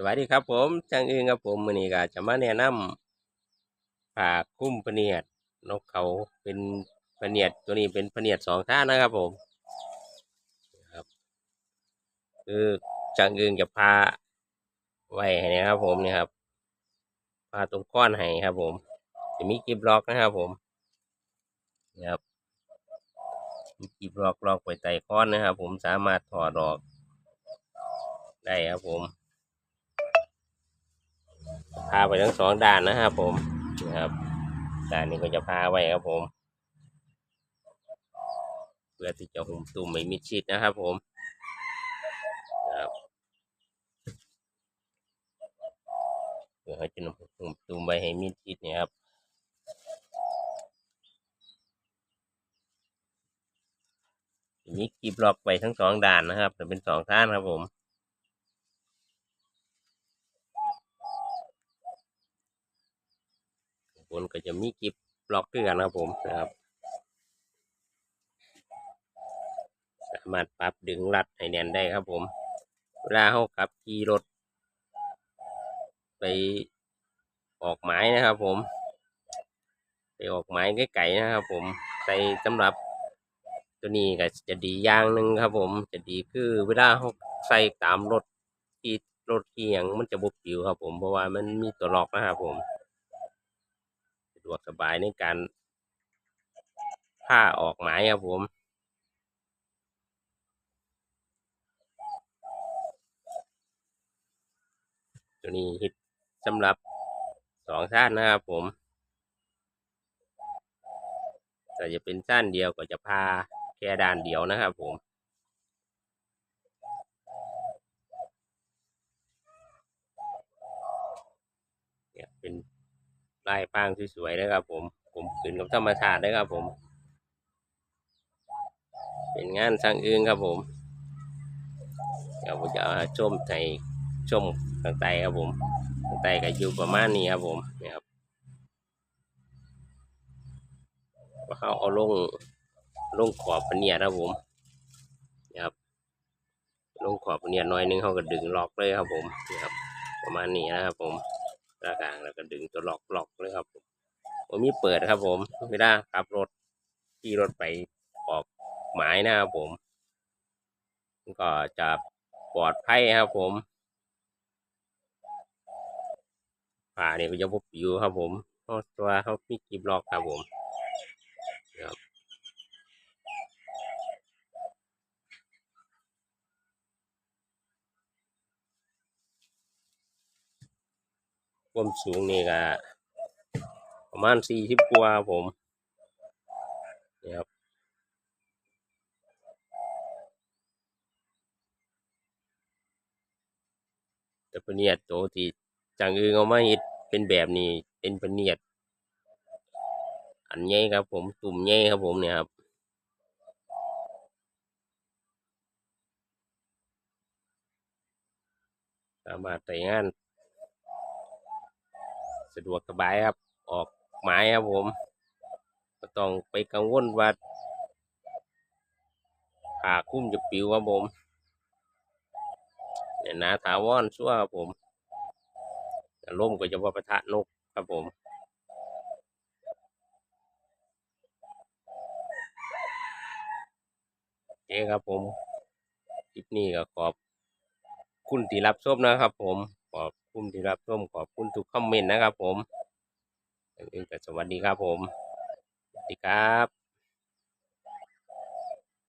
สวัสดีครับผมจังอื่นครับผมมือนี้ก็จะมาแนะนำผ้าคุ้มพเนียดนกเขาเป็นพเนียดตัวนี้เป็นพเนียดสองท่านะครับผมครับคือจังอื่นจะพาไว้ให้นะครับผมนี่ครับพาตรงก้อนให้ครับ ผม จะมีกิบล็อกนะครับผมนี่ครับมีกิบล็อกล็อกไว้ใต้ก้อนนะครับ ผมสามารถถอดออก ได้ครับผม พาไปทั้งสองด้านนะครับผมนะครับด้านนี้ก็จะพาไว้ครับผม เพื่อที่จะหุ้มตุ่มไม่มิดชิดนะครับผมนะครับเพื่อให้จะหุ้มตุ่มไว้ให้มิดชิดเนะครับมีกีบล็อกไว้ทั้งสองด้านนะครับแต่เป็นสองท่านครับผม บนก็จะมีกิบล็อกด้วยกันนะครับผมนะครับสามารถปรับดึงรัดให้แน่นได้ครับผม เวลาเขาขับขี่รถ ไปออกหมายนะครับผม ไปออกหมายไกลๆนะครับผมใส่สำหรับตัวนี้ก็จะดีอย่างหนึ่งครับผม จะดีคือเวลาเขาใส่ตามรถที่รถที่อย่างมันจะบุบปิวครับผมเพราะว่ามันมีตัวล็อกนะครับผม ดวกสบายในการผ้าออกหมายครับผมตัวนี้ฮิตสำหรับสองท่านนะครับผมแต่จะเป็นสั้นเดียวก็จะพาแค่ด้านเดียวนะครับผม เนี่ยเป็น ลายพรางสวยๆนะครับ ผมผมขึ้นกับธรรมชาตินะครับผม เป็นงานสร้างอึ้งครับผมเดี๋ยวผมจะาชมในชมข้างใต้ครับผมข้างใต้ก็อยู่ประมาณนี้ครับผมนี่ครับเขาเอาลงลงขอบปเนี่ยครับผมนี่ครับลงขอบปเนี่ยน้อยนึงเขาก็ดึงล็อกเลยครับผมนี่ครับประมาณนี้นะครับผม ตากลางแล้วก็ดึงตัวล็อกล็อกเลยครับผมผมมีเปิดครับ ผมเวลาขับรถขี่รถไปออกหมายนะครับผม ก็จะปลอดภัยครับผมผ่าเนี่ยก็จะพบอยู่ครับผมเพราะตัวเขามีกีบล็อกครับผม ความสูงนี่ก็ประมาณสี่สิบกว่าผมนี่ครับแต่ปเนียดโตที่จังอื่นเอามาเฮ็ดเป็นแบบนี้เป็นปเนียด อันใหญ่ครับ ผมตุ่มใหญ่ครับผมเนี่ยครับสามารถใช้งาน สะดวกสบายครับ ออกหมายครับผมก็ต้องไปกังวลว่าขาคุ้มจะปิวครับผมเนี่ยนาถาวรชั่วครับผมแต่ล่มก็จะว่าประทะนกครับผมโอเคครับผม คลิปนี้ก็ขอบคุณที่รับชมนะครับผมขอบ คุณที่รับชมขอบคุณทุกคอมเมนต์นะครับผมอย่างอื่นก็สวัสดีครับผม สวัสดีครับ